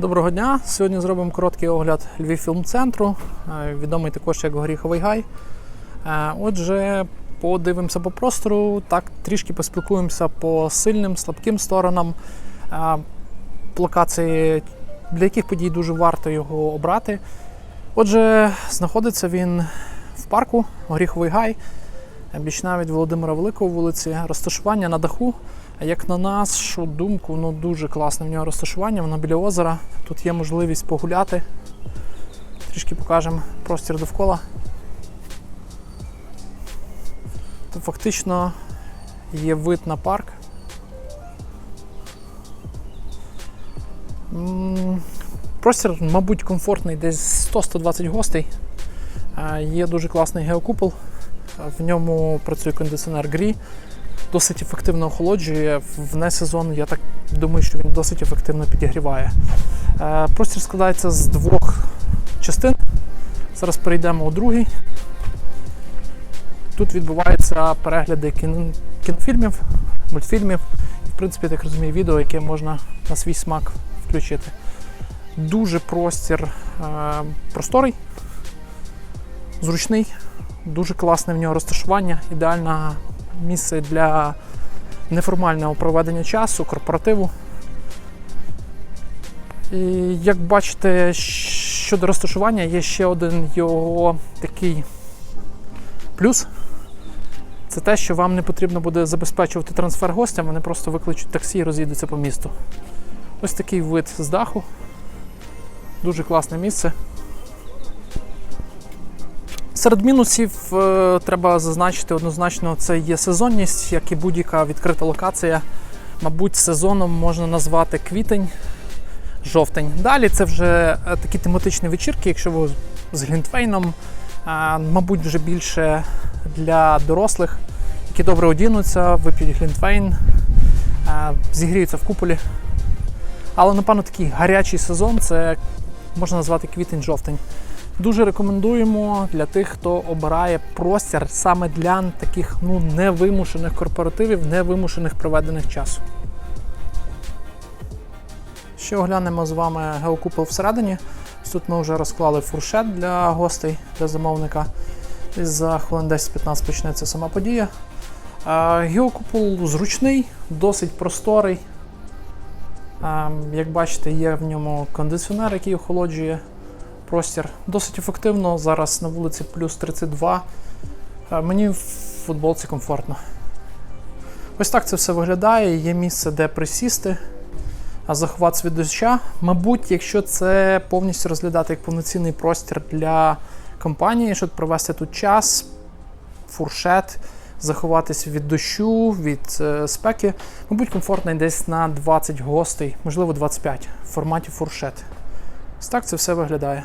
Доброго дня! Сьогодні зробимо короткий огляд Львів фільм-центру, е, відомий також як Горіховий Гай. Е, Отже, подивимося по простору, так трішки поспілкуємося по сильним, слабким сторонам е, локації, для яких подій дуже варто його обрати. Отже, знаходиться він в парку Горіховий Гай, бічна від Володимира Великого вулиці, розташування на даху. Як на нашу думку, ну дуже класне в нього розташування, воно біля озера. Тут є можливість погуляти. Трішки покажемо простір довкола. Тут фактично є вид на парк. Простір, мабуть, комфортний, десь 100-120 гостей. Є дуже класний геокупол. В ньому працює кондиціонер Грі досить ефективно охолоджує. В несезон я так думаю, що він досить ефективно підігріває. Простір складається з двох частин. Зараз перейдемо у другий. Тут відбуваються перегляди кін- кінофільмів, мультфільмів, і, в принципі, так розумію, відео, яке можна на свій смак включити. Дуже простір е, просторий, зручний, дуже класне в нього розташування, ідеальна місце для неформального проведення часу, корпоративу. І як бачите, щодо розташування є ще один його такий плюс. Це те, що вам не потрібно буде забезпечувати трансфер гостям, вони просто викличуть таксі і роз'їдуться по місту. Ось такий вид з даху. Дуже класне місце. Серед мінусів е, треба зазначити однозначно, це є сезонність, як і будь-яка відкрита локація. Мабуть, сезоном можна назвати квітень, жовтень. Далі це вже е, такі тематичні вечірки, якщо ви з Глінтвейном, е, мабуть, вже більше для дорослих, які добре одінуться, вип'ють Глінтвейн, зігріються в куполі. Але, напевно, такий гарячий сезон це можна назвати квітень-жовтень. Дуже рекомендуємо для тих, хто обирає простір саме для таких ну, невимушених корпоративів, невимушених проведених часу. Ще оглянемо з вами геокупол всередині. Тут ми вже розклали фуршет для гостей, для замовника. І за хвилин 10-15 почнеться сама подія. Геокупол зручний, досить просторий. Як бачите, є в ньому кондиціонер, який охолоджує простір. Досить ефективно. Зараз на вулиці плюс 32. Е, Мені в футболці комфортно. Ось так це все виглядає. Є місце, де присісти, а заховатися від доща. Мабуть, якщо це повністю розглядати як повноцінний простір для компанії, щоб провести тут час, фуршет, заховатися від дощу, від е, спеки, мабуть, комфортно десь на 20 гостей, можливо 25 в форматі фуршет. Ось так це все виглядає.